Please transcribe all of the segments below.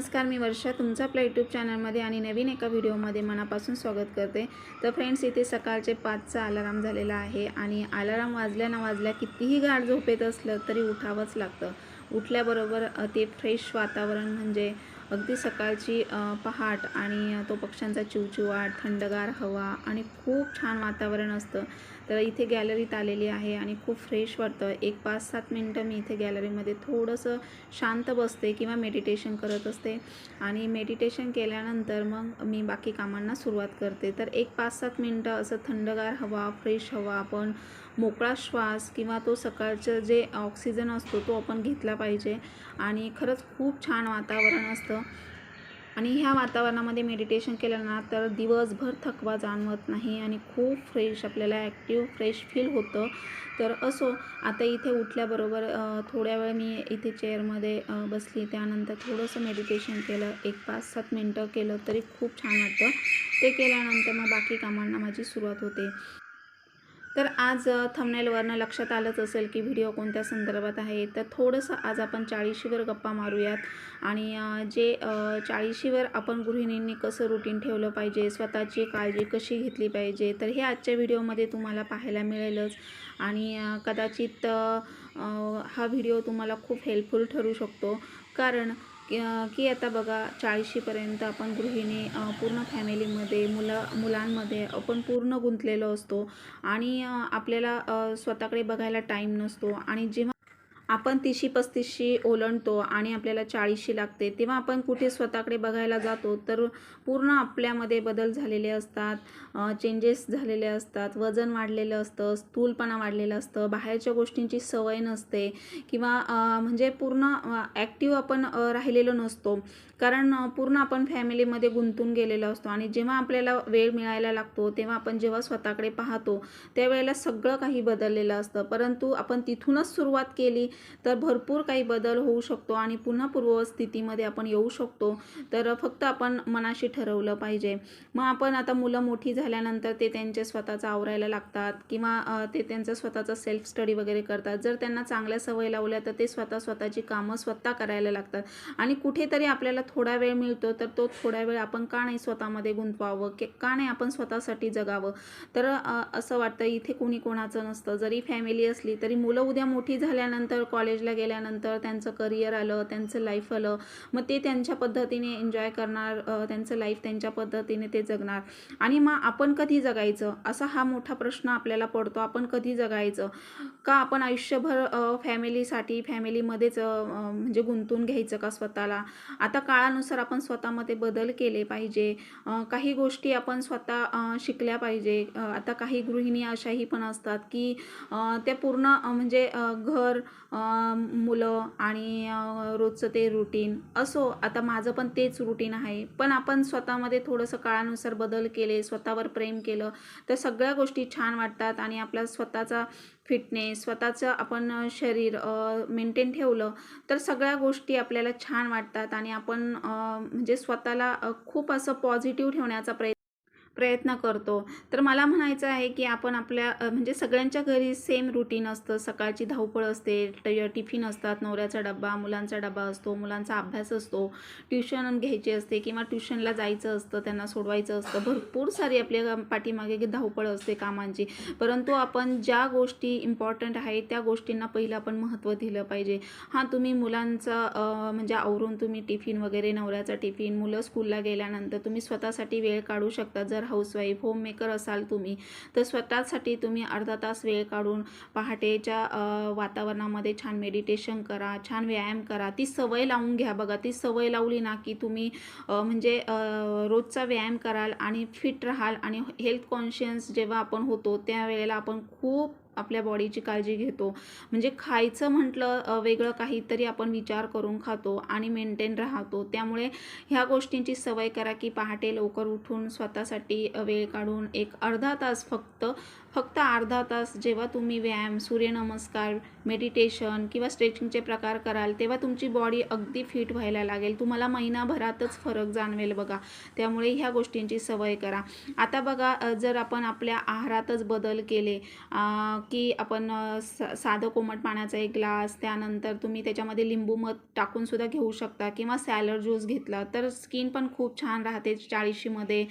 नमस्कार मी वर्षा तुमचं आपल्या यूट्यूब चॅनलमध्ये आणि नवीन एका व्हिडिओमध्ये मनापासून स्वागत करते. तर फ्रेंड्स इथे सकाळचे पाचचा अलाराम झालेला आहे आणि अलाराम वाजल्या ना वाजल्या कितीही गाढ झोपेत असलं तरी उठावंच लागतं. उठल्याबरोबर ते फ्रेश वातावरण म्हणजे अगदी सकाळची पहाट आणि तो पक्ष्यांचा चिवचिवाट थंडगार हवा आणि खूप छान वातावरण असतं. तर इथे गॅलरीत आलेली आहे आणि खूप फ्रेश वाटतं. एक पाच सात मिनटं मी इथे गॅलरीमध्ये थोडंसं शांत बसते किंवा मेडिटेशन करत असते. आणि मेडिटेशन केल्यानंतर मग मी बाकी कामांना सुरुवात करते. तर एक पाच सात मिनटं असं थंडगार हवा फ्रेश हवा आपण मोकळा श्वास किंवा तो सकाळचं जे ऑक्सिजन असतो तो आपण घेतला पाहिजे. आणि खरंच खूप छान वातावरण असतं. आणि ह्या वातावरणामध्ये मेडिटेशन केलं ना तर दिवसभर थकवा जाणवत नाही आणि खूप फ्रेश आपल्याला ॲक्टिव फ्रेश फील होतं. तर असो आता इथे उठल्याबरोबर थोड्या वेळ मी इथे चेअरमध्ये बसली त्यानंतर थोडंसं मेडिटेशन केलं एक पाच सात मिनटं केलं तरी खूप छान वाटतं. ते केल्यानंतर मग बाकी कामांना माझी सुरुवात होते. तर आज थंबनेलवरनं लक्षात आलंच असेल की व्हिडिओ कोणत्या संदर्भात आहे. तर थोडंसं आज आपण चाळीशीवर गप्पा मारूयात आणि जे चाळीशीवर आपण गृहिणींनी कसं रुटीन ठेवलं पाहिजे स्वतःची काळजी कशी घेतली पाहिजे तर हे आजच्या व्हिडिओमध्ये तुम्हाला पाहायला मिळेलच. आणि कदाचित हा व्हिडिओ तुम्हाला खूप हेल्पफुल ठरू शकतो. कारण की आता बघा चाळीशीपर्यंत आपण गृहिणी पूर्ण फॅमिलीमध्ये मुलं मुलांमध्ये आपण पूर्ण गुंतलेलो असतो. आणि आपल्याला स्वतःकडे बघायला टाईम नसतो. आणि जेव्हा आपण तीसशी पस्तीसशी ओलांडतो आणि आपल्याला चाळीसशी लागते तेव्हा आपण कुठे स्वतःकडे बघायला जातो तर पूर्ण आपल्यामध्ये बदल झालेले असतात चेंजेस झालेले असतात वजन वाढलेलं असतं स्थूलपणा वाढलेलं असतं बाहेरच्या गोष्टींची सवय नसते किंवा म्हणजे पूर्ण ॲक्टिव्ह आपण राहिलेलो नसतो. कारण पूर्ण आपण फॅमिलीमध्ये गुंतून गेलेलो असतो आणि जेव्हा आपल्याला वेळ मिळायला लागतो तेव्हा आपण जेव्हा स्वतःकडे पाहतो त्यावेळेला सगळं काही बदललेलं असतं. परंतु आपण तिथूनच सुरुवात केली तर भरपूर काही बदल होऊ शकतो आणि पुन्हा पूर्वस्थितीमध्ये आपण येऊ शकतो. तर फक्त आपण मनाशी ठरवलं पाहिजे. मग आपण आता मुलं मोठी झाल्यानंतर ते त्यांचे स्वतःचं आवरायला लागतात किंवा ते त्यांचं स्वतःचं सेल्फ स्टडी वगैरे करतात. जर त्यांना चांगल्या सवय लावल्या तर ते स्वतः स्वतःची कामं स्वतः करायला लागतात. आणि कुठेतरी आपल्याला थोडा वेळ मिळतो तर तो थोडा वेळ आपण का नाही स्वतःमध्ये गुंतवावं? की का नाही आपण स्वतःसाठी जगावं? तर असं वाटतं इथे कोणी कोणाचं नसतं. जरी फॅमिली असली तरी मुलं उद्या मोठी झाल्यानंतर कॉलेजला गेल्यानंतर त्यांचं करिअर आलं त्यांचं लाईफ आलं. मग ते त्यांच्या पद्धतीने एन्जॉय करणार त्यांचं लाईफ त्यांच्या पद्धतीने ते जगणार. आणि मग आपण कधी जगायचं? असा हा मोठा प्रश्न आपल्याला पडतो. आपण कधी जगायचं? का आपण आयुष्यभर फॅमिलीसाठी फॅमिलीमध्येच म्हणजे गुंतून घ्यायचं का स्वतःला? आता काळानुसार आपण स्वतःमध्ये बदल केले पाहिजे. काही गोष्टी आपण स्वतः शिकल्या पाहिजे. आता काही गृहिणी अशाही पण असतात की त्या पूर्ण म्हणजे घर मुलं आणि रोजचं ते रुटीन असो आता माझं पण तेच रुटीन आहे. पण आपण स्वतःमध्ये थोडंसं काळानुसार बदल केले स्वतःवर प्रेम केलं तर सगळ्या गोष्टी छान वाटतात आणि आपला स्वतःचा फिटनेस स्वतःचं आपण शरीर मेंटेन ठेवलं तर सगळ्या गोष्टी आपल्याला छान वाटतात आणि आपण म्हणजे स्वतःला खूप असं पॉझिटिव्ह ठेवण्याचा प्रयत्न प्रयत्न करतो. तर मला म्हणायचं आहे की आपण आपल्या म्हणजे सगळ्यांच्या घरी सेम रुटीन असतं. सकाळची धावपळ असते ट टिफिन असतात नवऱ्याचा डबा मुलांचा डबा असतो मुलांचा अभ्यास असतो ट्युशन घ्यायची असते किंवा ट्युशनला जायचं असतं त्यांना सोडवायचं असतं. भरपूर सारी आपल्या पाठीमागे धावपळ असते कामांची. परंतु आपण ज्या गोष्टी इम्पॉर्टंट आहेत त्या गोष्टींना पहिलं आपण महत्त्व दिलं पाहिजे. हां तुम्ही मुलांचा म्हणजे आवरून तुम्ही टिफिन वगैरे नवऱ्याचा टिफिन मुलं स्कूलला गेल्यानंतर तुम्ही स्वतःसाठी वेळ काढू शकता. जर हाऊसवाईफ होममेकर असाल तुम्ही तर स्वतःसाठी तुम्ही अर्धा तास वेळ काढून पहाटेच्या वातावरणामध्ये छान मेडिटेशन करा छान व्यायाम करा. ती सवय लावून घ्या बघा. ती सवय लावली ना की तुम्ही म्हणजे रोजचा व्यायाम कराल आणि फिट राहाल आणि हेल्थ कॉन्शियस जेव्हा आपण होतो त्यावेळेला आपण खूप आपल्या बॉडीची काळजी घेतो. म्हणजे खायचं म्हटलं वेगळं काहीतरी आपण विचार करून खातो आणि मेंटेन राहतो. त्यामुळे ह्या गोष्टींची सवय करा की पहाटे लवकर उठून स्वतःसाठी वेळ काढून एक अर्धा तास फक्त फक्त अर्धा तास जेव्हा तुम्ही व्यायाम सूर्यनमस्कार मेडिटेशन किंवा स्ट्रेचिंगचे प्रकार कराल तेव्हा तुमची बॉडी अगदी फिट व्हायला लागेल. तुम्हाला महिनाभरातच फरक जाणवेल बघा. त्यामुळे ह्या गोष्टींची सवय करा. आता बघा जर आपण आपल्या आहारातच बदल केले की आपण साधं कोमट पाण्याचा एक ग्लास त्यानंतर तुम्ही त्याच्यामध्ये लिंबू मध टाकूनसुद्धा घेऊ शकता किंवा सॅलड ज्यूस घेतला तर स्किन पण खूप छान राहते चाळीशीमध्ये.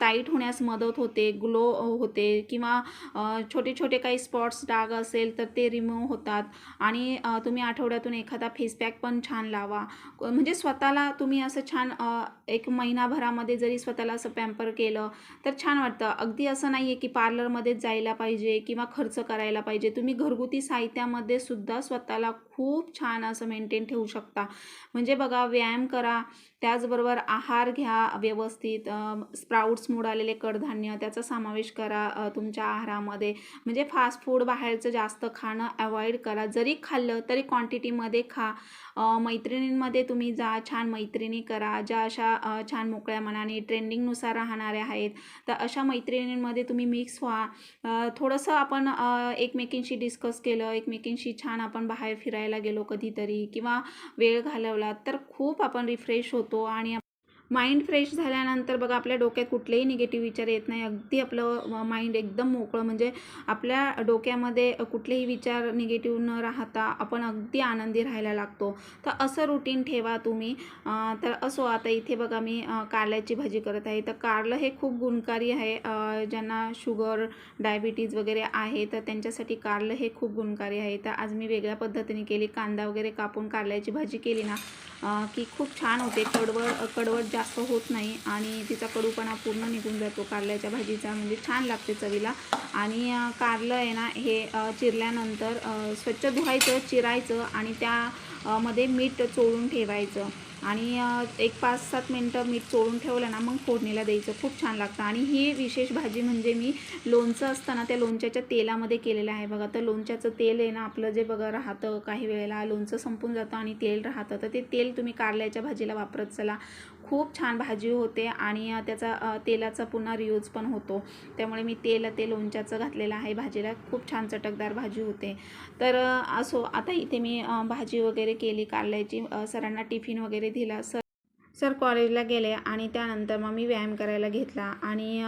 टाईट होण्यास मदत होते ग्लो होते किंवा किंवा छोटे छोटे काही स्पॉट्स डाग असेल तर ते रिमूव्ह होतात. आणि तुम्ही आठवड्यातून एखादा फेसपॅक पण छान लावा. म्हणजे स्वतःला तुम्ही असं छान एक महिनाभरामध्ये जरी स्वतःला असं पॅम्पर केलं तर छान वाटतं. अगदी असं नाही आहे की पार्लरमध्येच जायला पाहिजे किंवा खर्च करायला पाहिजे. तुम्ही घरगुती साहित्यामध्ये सुद्धा स्वतःला खूप छान असं मेंटेन ठेवू शकता. म्हणजे बघा व्यायाम करा. त्याचबरोबर आहार घ्या व्यवस्थित स्प्राउट्स मूड आलेले कडधान्य त्याचा समावेश करा तुमच्या आहारामध्ये. म्हणजे फास्ट फूड बाहेरचं जास्त खाणं अवॉइड करा. जरी खाल्लं तरी क्वांटिटीमध्ये खा. मैत्रिणींमध्ये तुम्ही जा छान मैत्रिणी करा ज्या अशा छान मोकळ्या मनाने ट्रेंडिंगनुसार राहणाऱ्या आहेत तर अशा मैत्रिणींमध्ये तुम्ही मिक्स व्हा. थोडंसं आपण एकमेकींशी डिस्कस केलं एकमेकींशी छान आपण बाहेर फिरायला गेलो कधीतरी किंवा वेळ घालवला तर खूप आपण रिफ्रेश होतो आणि माइंड फ्रेश झाल्यानंतर बघा आपल्या डोक्यात कुठलेही निगेटिव्ह विचार येत नाही. अगदी आपलं माइंड एकदम मोकळं. म्हणजे आपल्या डोक्यामध्ये कुठलेही विचार निगेटिव्ह न राहता आपण अगदी आनंदी राहायला लागतो. तर असं रुटीन ठेवा तुम्ही. तर असो आता इथे बघा मी कारल्याची भाजी करत आहे. तर कारलं हे खूप गुणकारी आहे. ज्यांना शुगर डायबिटीज वगैरे आहे तर त्यांच्यासाठी कारलं हे खूप गुणकारी आहे. तर आज मी वेगळ्या पद्धतीने केली. कांदा वगैरे कापून कारल्याची भाजी केली ना की खूप छान होते. कडवड कडवट जास्त होत नाही आणि तिचा कडूपणा पूर्ण निघून जातो. कारल्याच्या भाजीचा म्हणजे छान लागते चवीला. आणि कारलं आहे ना हे चिरल्यानंतर स्वच्छ धुवायचं चिरायचं आणि त्यामध्ये मीठ चोळून ठेवायचं. आणि एक पाच सात मिनटं मीठ चोळून ठेवलं ना मग फोडणीला द्यायचं. खूप छान लागतं. आणि ही विशेष भाजी म्हणजे मी लोणचं असताना त्या लोणच्याच्या तेलामध्ये केलेलं आहे. बघा तर लोणच्याचं तेल आहे ना आपलं जे बघा राहतं काही वेळेला लोणचं संपून जातं आणि तेल राहतं. तर ते तेल तुम्ही कारल्याच्या भाजीला वापरत चला. खूप छान भाजी होते आणि त्याचा तेलाचा पुन्हा रियूज पण होतो. त्यामुळे मी तेल ते लोणच्याचं घातलेलं आहे भाजीला. खूप छान चटकदार भाजी होते. तर असो आता इथे मी भाजी वगैरे केली कारल्याची सरांना टिफिन वगैरे दिला. सर सर कॉलेजला गेले आणि त्यानंतर मग मी व्यायाम करायला घेतला आणि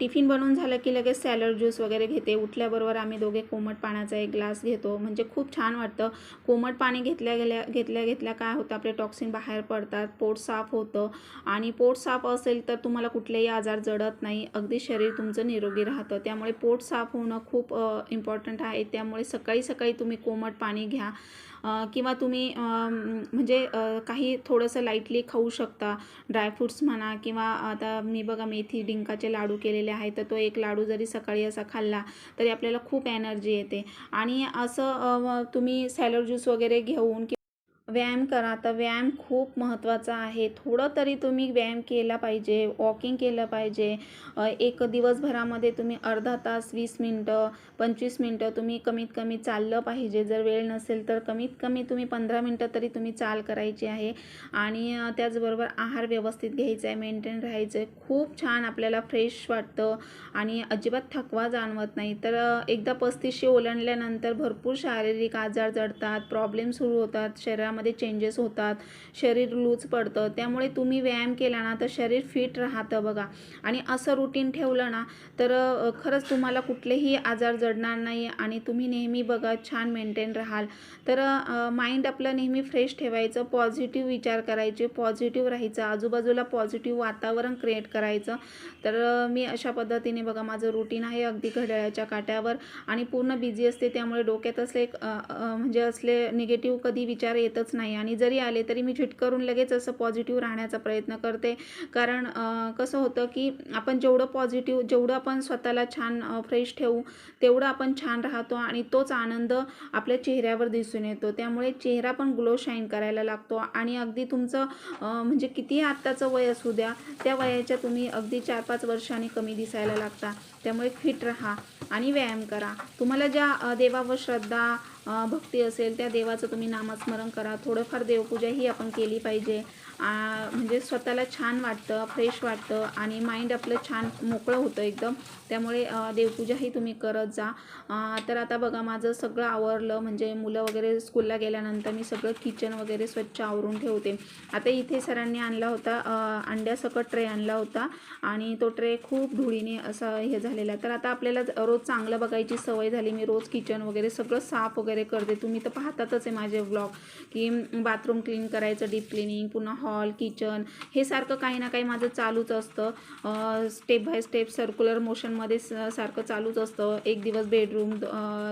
टिफिन बनवून झालं की लगेच सॅलड ज्यूस वगैरे घेते. उठल्याबरोबर आम्ही दोघे कोमट पाण्याचा एक ग्लास घेतो. म्हणजे खूप छान वाटतं. कोमट पाणी घेतल्या गेल्या घेतल्या घेतल्या काय होतं? आपले टॉक्सिन बाहेर पडतात पोट साफ होतं आणि पोट साफ असेल तर तुम्हाला कुठलेही आजार जडत नाही. अगदी शरीर तुमचं निरोगी राहतं. त्यामुळे पोट साफ होणं खूप इम्पॉर्टंट आहे. त्यामुळे सकाळी सकाळी तुम्ही कोमट पाणी घ्या. किंवा तुम्ही म्हणजे काही थोडंसं लाईटली खाऊ शकता. ड्रायफ्रूट्स म्हणा किंवा आता मी बघा मेथी डिंकाचे लाडू केलेले आहेत तर तो एक लाडू जरी सकाळी असा खाल्ला तरी आपल्याला खूप एनर्जी येते. आणि असं तुम्ही सॅलड ज्यूस वगैरे घेऊन व्यायाम करा. तर व्यायाम खूप महत्त्वाचा आहे. थोडं तरी तुम्ही व्यायाम केला पाहिजे वॉकिंग केलं पाहिजे. एक दिवसभरामध्ये तुम्ही अर्धा तास वीस मिनटं पंचवीस मिनटं तुम्ही कमीत कमी चाललं पाहिजे. जर वेळ नसेल तर कमीत कमी तुम्ही पंधरा मिनटं तरी तुम्ही चाल करायची आहे. आणि त्याचबरोबर आहार व्यवस्थित घ्यायचा आहे मेंटेन राहायचं आहे. खूप छान आपल्याला फ्रेश वाटतं आणि अजिबात थकवा जाणवत नाही. तर एकदा पस्तीसशे ओलांडल्यानंतर भरपूर शारीरिक आजार जडतात प्रॉब्लेम सुरू होतात शरीरामध्ये चेंजेस होतात. शरीर लूज पडतं. त्यामुळे तुम्ही व्यायाम केला ना तर शरीर फिट राहतं बघा. आणि असं रुटीन ठेवलं ना तर खरंच तुम्हाला कुठलेही आजार जडणार नाही आणि तुम्ही नेहमी बघा छान मेंटेन राहाल. तर माइंड आपलं नेहमी फ्रेश ठेवायचं पॉझिटिव्ह विचार करायचे पॉझिटिव्ह राहायचं आजूबाजूला पॉझिटिव्ह वातावरण क्रिएट करायचं. तर मी अशा पद्धतीने बघा माझं रुटीन आहे अगदी घड्याळाच्या काट्यावर आणि पूर्ण बिझी असते. त्यामुळे डोक्यात असले एक, म्हणजे असले निगेटिव्ह कधी विचार येतच नाही. आणि जरी आले तरी मी झिटकरून लगेच असं पॉझिटिव्ह राहण्याचा प्रयत्न करते. कारण कसं होतं की आपण जेवढं पॉझिटिव्ह जेवढं आपण स्वतःला छान फ्रेश ठेवू तेवढं आपण छान राहतो आणि तोच आनंद आपल्या चेहऱ्यावर दिसून येतो. त्यामुळे चेहरा पण ग्लो शाईन करायला लागतो. आणि अगदी तुमचं म्हणजे कितीही आत्ताचं वय असू द्या त्या वयाच्या तुम्ही अगदी चार पाच वर्षांनी कमी दिसायला लागता. त्यामुळे फिट राहा आणि व्यायाम करा. तुम्हाला ज्या देवावर श्रद्धा भक्ती असेल त्या देवाचं तुम्ही नामस्मरण करा. थोडंफार देवपूजा ही आपण केली पाहिजे. म्हणजे स्वतःला छान वाटतं फ्रेश वाटतं आणि माइंड आपलं छान मोकळं होतं एकदम. त्यामुळे देवपूजाही तुम्ही करत जा. तर आता बघा माझं सगळं आवरलं. म्हणजे मुलं वगैरे स्कूलला गेल्यानंतर मी सगळं किचन वगैरे स्वच्छ आवरून ठेवते. आता इथे सरांनी आणला होता अंड्यासकट ट्रे आणला होता आणि तो ट्रे खूप धुळीने असा हे झालेला तर आता आपल्याला रोज चांगलं बघायची सवय झाली. मी रोज किचन वगैरे सगळं साफ वगैरे वगैरे करते. तुम्ही तर पाहतातच आहे माझे व्लॉग की बाथरूम क्लीन करायचं डीप क्लिनिंग पुन्हा हॉल किचन हे सारखं काही ना काही माझं चालूच असतं. स्टेप बाय स्टेप सर्क्युलर मोशनमध्ये सारखं चालूच असतं. एक दिवस बेडरूम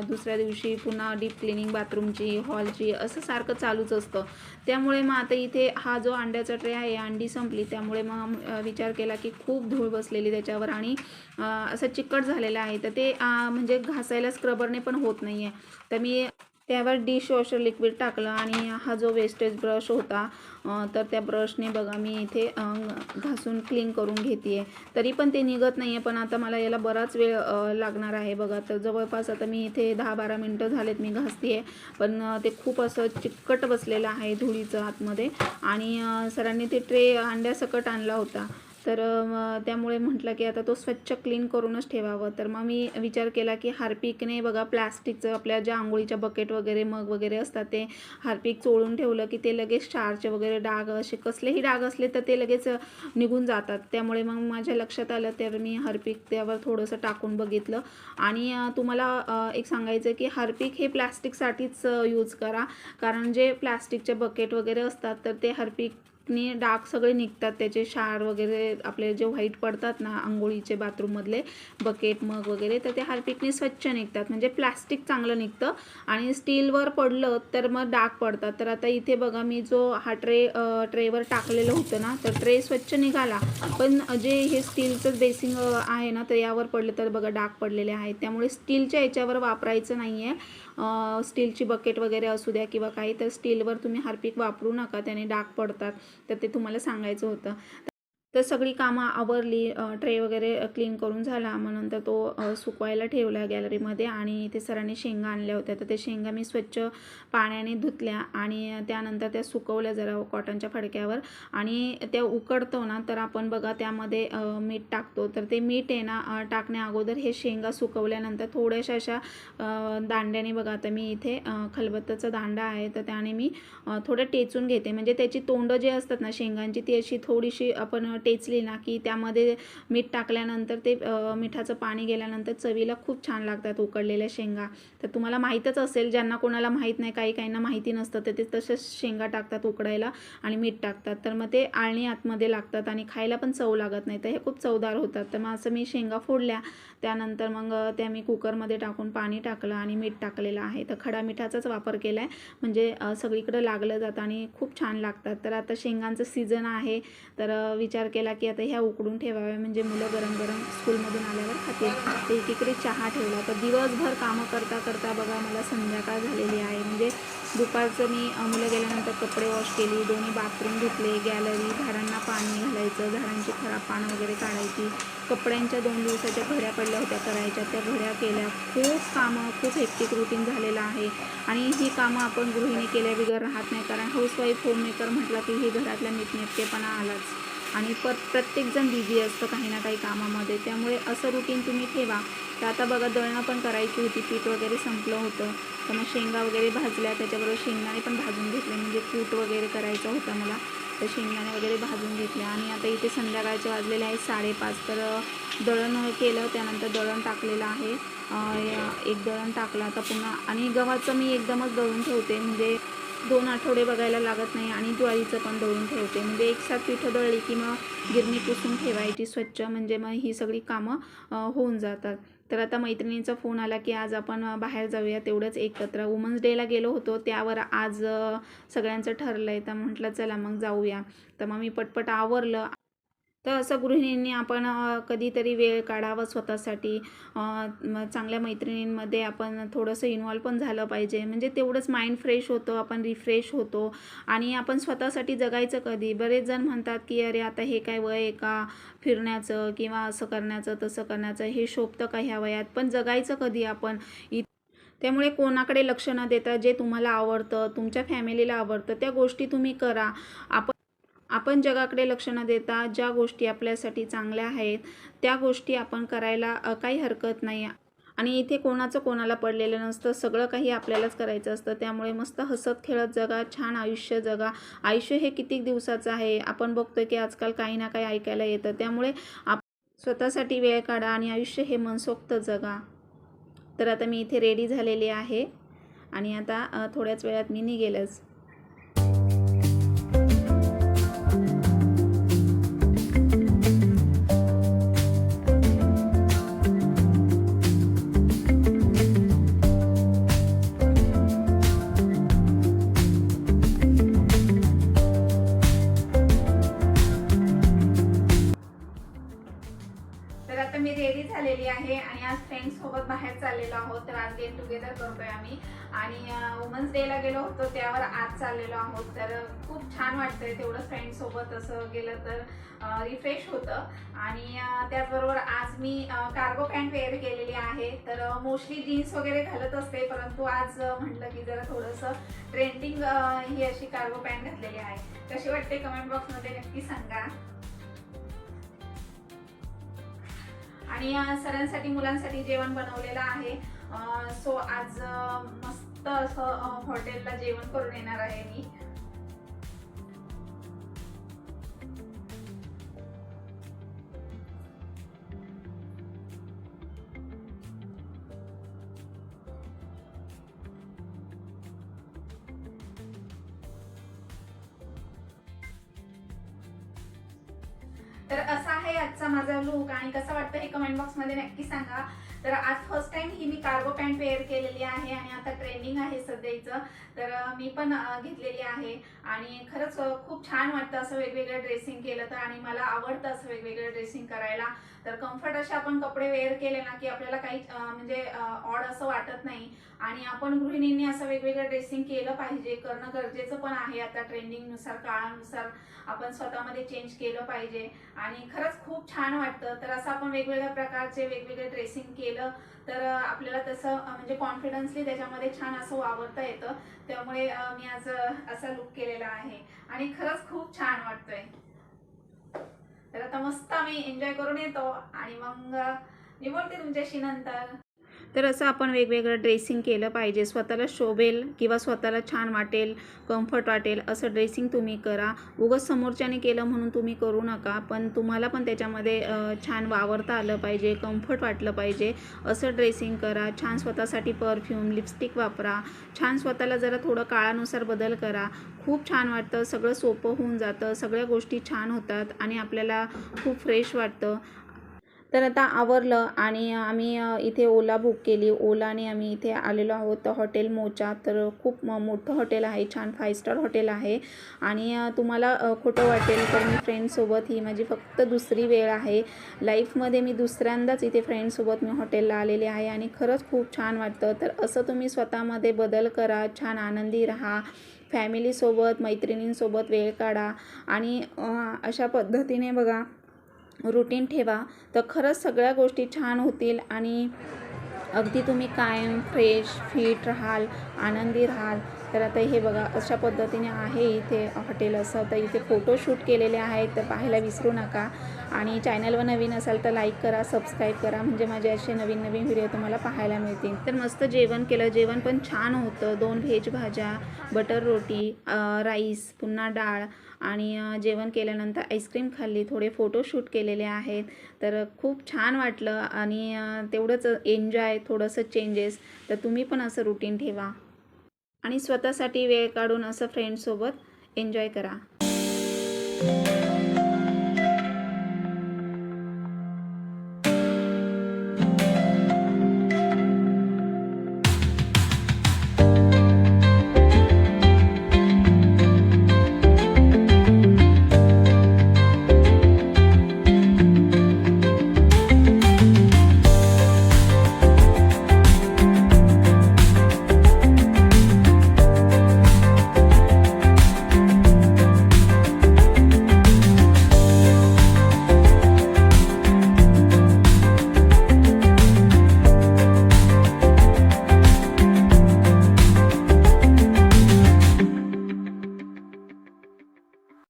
दुसऱ्या दिवशी पुन्हा डीप क्लिनिंग बाथरूमची हॉलची असं सारखं चालूच असतं. त्यामुळे मग आता इथे हा जो अंड्याचा ट्रे आहे अंडी संपली. त्यामुळे मग विचार केला की खूप धूळ बसलेली त्याच्यावर आणि असं चिकट झालेलं आहे. तर ते म्हणजे घासायला स्क्रबरने पण होत नाही आहे तर मी त्यावर डिशवॉशर लिक्विड टाकलं आणि हा जो वेस्टेज ब्रश होता तर त्या ब्रशने बघा मी इथे घासून क्लीन करून घेते आहे तरी पण ते निघत नाही आहे पण आता मला याला बराच वेळ लागणार आहे बघा. तर जवळपास आता मी इथे दहा बारा मिनटं झालेत मी घासते आहे पण ते खूप असं चिकट बसलेलं आहे धुळीचं आतमध्ये. आणि सरांनी ते ट्रे अंड्यासकट आणला होता. तर त्यामुळे म्हटलं की आता तो स्वच्छ क्लीन करूनच ठेवावं. तर मग मी विचार केला की हार्पिकने बघा प्लास्टिकचं आपल्या ज्या आंघोळीच्या बकेट वगैरे मग वगैरे असतात ते हार्पिक चोळून ठेवलं की ते लगेच चार्ज वगैरे डाग असे कसलेही डाग असले तर ते लगेच निघून जातात. त्यामुळे मग माझ्या लक्षात आलं तर मी हार्पिक त्यावर थोडंसं टाकून बघितलं. आणि तुम्हाला एक सांगायचं की हार्पिक हे प्लॅस्टिकसाठीच यूज करा. कारण जे प्लॅस्टिकचे बकेट वगैरे असतात तर ते हार्पिक नी डाग सगळे निघतात. त्याचे क्षार वगैरे आपले जे व्हाईट पडतात ना आंघोळीचे बाथरूममधले बकेट मग वगैरे तर ते हार्पिकने स्वच्छ निघतात. म्हणजे प्लास्टिक चांगलं निघतं. आणि स्टीलवर पडलं तर मग डाग पडतात. तर आता इथे बघा मी जो हा ट्रे ट्रेवर टाकलेलं होतं ना तर ट्रे स्वच्छ निघाला. पण जे हे स्टीलचं बेसिंग आहे ना तर यावर पडलं तर बघा डाग पडलेले आहेत. त्यामुळे स्टीलच्या याच्यावर वापरायचं नाही आहे स्टीलची बकेट वगैरे असू द्या किंवा काही तर स्टीलवर तुम्ही हार्पिक वापरू नका त्याने डाग पडतात. तर ते तुम्हाला सांगायचं होतं. तर सगळी कामं आवरली ट्रे वगैरे क्लीन करून झाला. मग नंतर तो सुकवायला ठेवला गॅलरीमध्ये आणि ते सरांनी शेंगा आणल्या होत्या. तर ते शेंगा मी स्वच्छ पाण्याने धुतल्या आणि त्यानंतर त्या सुकवल्या जरा कॉटनच्या फडक्यावर आणि त्या उकडतो ना तर आपण बघा त्यामध्ये मीठ टाकतो. तर ते मीठ आहे ना टाकण्या अगोदर हे शेंगा सुकवल्यानंतर थोड्याशा अशा दांड्याने बघा आता मी इथे खलबत्ताचा दांडा आहे. तर त्याने मी थोडं टेचून घेते. म्हणजे त्याची तोंडं जे असतात ना शेंगांची ती अशी थोडीशी आपण टेचली ना की त्यामध्ये मीठ टाकल्यानंतर ते मिठाचं पाणी गेल्यानंतर चवीला खूप छान लागतात उकडलेल्या शेंगा. तर तुम्हाला माहीतच असेल ज्यांना कोणाला माहीत नाही काही काहींना माहिती नसतं तर ते तसेच शेंगा टाकतात उकडायला आणि मीठ टाकतात. तर मग ते आळणी आतमध्ये लागतात आणि खायला पण चव लागत नाही. तर हे खूप चवदार होतात. तर मग असं मी शेंगा फोडल्या. त्यानंतर मग त्या मी कुकरमध्ये टाकून पाणी टाकलं आणि मीठ टाकलेलं आहे. तर खडा मिठाचाच वापर केला आहे म्हणजे सगळीकडं सगळीकडे लागलं जातं आणि खूप छान लागतात. तर आता शेंगांचं सीझन आहे. तर विचार केला की आता ह्या उकडून ठेवाव्या म्हणजे मुलं गरम गरम स्कूलमधून आल्यावर खातील. ते एकीकडे चहा ठेवला. तर दिवसभर कामं करता करता बघा मला संध्याकाळ झालेली आहे. म्हणजे दुपारचं मी मुलं गेल्यानंतर कपडे वॉश केली दोन्ही बाथरूम धुतले गॅलरी झाडांना पाणी घालायचं झाडांची खराब पानं वगैरे काढायची. कपड्यांच्या दोन दिवसाच्या घड्या पडल्या होत्या करायच्या. त्या घड्या केल्या. खूप कामं खूप हेक्टिक रुटीन झालेलं आहे. आणि ही कामं आपण गृहिणी केल्या बिगर राहत नाही. कारण हाऊसवाईफ होममेकर म्हटलं की ही घरातला नीटनेटकेपणा आलाच. आणि प प्रत्येकजण बिझी असतं काही ना काही कामामध्ये. त्यामुळे असं रुटीन तुम्ही ठेवा. तर आता बघा दळणं पण करायची होती. पीठ वगैरे संपलं होतं. तर मग शेंगा वगैरे भाजल्या. त्याच्याबरोबर शेंगदाणे पण भाजून घेतले. म्हणजे कूट वगैरे करायचा होता मला. तर शेंगदाणे वगैरे भाजून घेतले. आणि आता इथे संध्याकाळचे वाजलेले आहे साडेपाच. तर दळण केलं. त्यानंतर दळण टाकलेलं आहे. एक दळण टाकलं. आता पुन्हा आणि गव्हाचं मी एकदमच दळून ठेवते. म्हणजे दोन आठवडे बघायला लागत नाही आणि ज्वारीचं पण दळून ठेवते. म्हणजे एक साथ पिठं दळली की मग गिरणी पुसून ठेवायची स्वच्छ म्हणजे मग ही सगळी कामं होऊन जातात. तर आता मैत्रिणीचा फोन आला की आज आपण बाहेर जाऊया तेवढंच एकत्र. वुमन्स डेला गेलो होतो त्यावर आज सगळ्यांचं ठरलं आहे तर म्हटलं चला मग जाऊया. तर मग मी पटपट आवरलं. तर असं गृहिणींनी आपण कधीतरी वेळ काढावा स्वतःसाठी. चांगल्या मैत्रिणींमध्ये आपण थोडंसं इन्वॉल्व पण झालं पाहिजे. म्हणजे तेवढंच माइंड फ्रेश होतो आपण रिफ्रेश होतो. आणि आपण स्वतःसाठी जगायचं कधी? बरेच जण म्हणतात की अरे आता हे काय वय आहे का फिरण्याचं किंवा असं करण्याचं तसं करण्याचं? हे शोभतं का ह्या वयात? पण जगायचं कधी आपण? इ त्यामुळे कोणाकडे लक्ष न देता जे तुम्हाला आवडतं तुमच्या फॅमिलीला आवडतं त्या गोष्टी तुम्ही करा. आपण आपण जगाकडे लक्ष न देता ज्या गोष्टी आपल्यासाठी चांगल्या आहेत त्या गोष्टी आपण करायला काही हरकत नाही. आणि इथे कोणाचं कोणाला पडलेलं नसतं सगळं काही आपल्यालाच करायचं असतं. त्यामुळे मस्त हसत खेळत जगा छान आयुष्य जगा. आयुष्य हे किती दिवसाचं आहे? आपण बघतोय की आजकाल काही ना काही ऐकायला येतं. त्यामुळे आप स्वतःसाठी वेळ काढा आणि आयुष्य हे मनसोक्त जगा. तर आता मी इथे रेडी झालेली आहे. आणि आता थोड्याच वेळात मी निघेलच. आम्ही. आणि वुमन्स डेला गेलो होतो त्यावर आज चाललेलो आहोत. तर खूप छान वाटतंय तेवढं फ्रेंड सोबत असं गेलं तर रिफ्रेश होतं. आणि त्याचबरोबर आज मी कार्गो पॅन्ट वेअर केलेली आहे. तर मोस्टली जीन्स वगैरे घालत असते परंतु आज म्हटलं की जरा थोडंसं ट्रेंडिंग ही अशी कार्गो पॅन्ट घातलेली आहे. कशी वाटते कमेंट बॉक्समध्ये नक्की सांगा. आणि सरांसाठी मुलांसाठी जेवण बनवलेलं आहे. सो आज मस्त असं हॉटेलला जेवण करून येणार आहे मी. तर असा आहे आजचा माझा लुक आणि कसं वाटतं हे कमेंट बॉक्समध्ये नक्की सांगा. मी कार्गो पॅन्ट वेअर केलेली आहे आणि आता ट्रेंडिंग आहे सध्याचं. तर मी पण घेतलेली आहे. आणि खरंच खूप छान वाटतं असं वेगवेगळं ड्रेसिंग केलं तर आणि मला आवडतं असं वेगवेगळं ड्रेसिंग करायला. तर कम्फर्ट असे आपण कपडे वेअर केले ना की आपल्याला काही म्हणजे ऑड असं वाटत नाही. आणि आपण गृहिणींनी असं वेगवेगळं ड्रेसिंग केलं पाहिजे करणं गरजेचं पण आहे आता ट्रेंडिंगनुसार काळानुसार. आपण स्वतःमध्ये चेंज केलं पाहिजे. आणि खरंच खूप छान वाटतं. तर असं आपण वेगवेगळ्या प्रकारचे वेगवेगळे ड्रेसिंग केलं. तर आपल्याला तसं म्हणजे कॉन्फिडन्सली त्याच्यामध्ये छान असं वावरता येतं. त्यामुळे मी आज असा लुक केलेला आहे. आणि खरंच खूप छान वाटतंय. तर आता मस्त आम्ही एन्जॉय करून येतो. आणि मग निवडते मी बोलते तुमच्याशी नंतर. तर असं आपण वेगवेगळं ड्रेसिंग केलं पाहिजे. स्वतःला शोभेल किंवा स्वतःला छान वाटेल कम्फर्ट वाटेल असं ड्रेसिंग तुम्ही करा. उगाच समोरच्याने केलं म्हणून तुम्ही करू नका पण तुम्हाला पण त्याच्यामध्ये छान वावरता आलं पाहिजे कम्फर्ट वाटलं पाहिजे. असं ड्रेसिंग करा. छान स्वतःसाठी परफ्यूम लिपस्टिक वापरा. छान स्वतःला जरा थोडं काळानुसार बदल करा. खूप छान वाटतं. सगळं सोपं होऊन जातं. सगळ्या गोष्टी छान होतात आणि आपल्याला खूप फ्रेश वाटतं. तर आता आवरलं आणि आम्ही इथे ओला बुक केली. ओलाने आम्ही इथे आलेलो आहोत हॉटेल मोचा. तर खूप म- मोठं हॉटेल आहे छान फाय स्टार हॉटेल आहे. आणि तुम्हाला खोटं वाटेल तर मी फ्रेंडसोबत ही माझी फक्त दुसरी वेळ आहे. लाईफमध्ये मी दुसऱ्यांदाच इथे फ्रेंडसोबत मी हॉटेलला आलेले आहे आणि खरंच खूप छान वाटतं. तर असं तुम्ही स्वतःमध्ये बदल करा छान आनंदी राहा. फॅमिलीसोबत मैत्रिणींसोबत वेळ काढा. आणि अशा पद्धतीने बघा रुटीन ठेवा. तर खरंच सगळ्या गोष्टी छान होतील आणि अगदी तुम्ही कायम फ्रेश फिट राहाल आनंदी राहाल. तर आता हे बघा अशा पद्धतीने आहे इथे हॉटेल असं. तर इथे फोटोशूट केलेले आहेत तर पाहायला विसरू नका. आणि चॅनलवर नवीन असाल तर लाईक करा सबस्क्राईब करा. म्हणजे माझे असे नवीन नवीन व्हिडिओ तुम्हाला पाहायला मिळतील. तर मस्त जेवण केलं. जेवण पण छान होतं. दोन व्हेज भाज्या बटर रोटी राईस पुन्हा डाळ. आणि जेवण केल्यानंतर आईस्क्रीम खाल्ली थोडे फोटोशूट केलेले आहेत. तर खूप छान वाटलं आणि तेवढंच एन्जॉय थोडंसं चेंजेस. तर तुम्ही पण असं रुटीन ठेवा. आणि स्वतःसाठी वेळ काढून असं फ्रेंडसोबत एन्जॉय करा.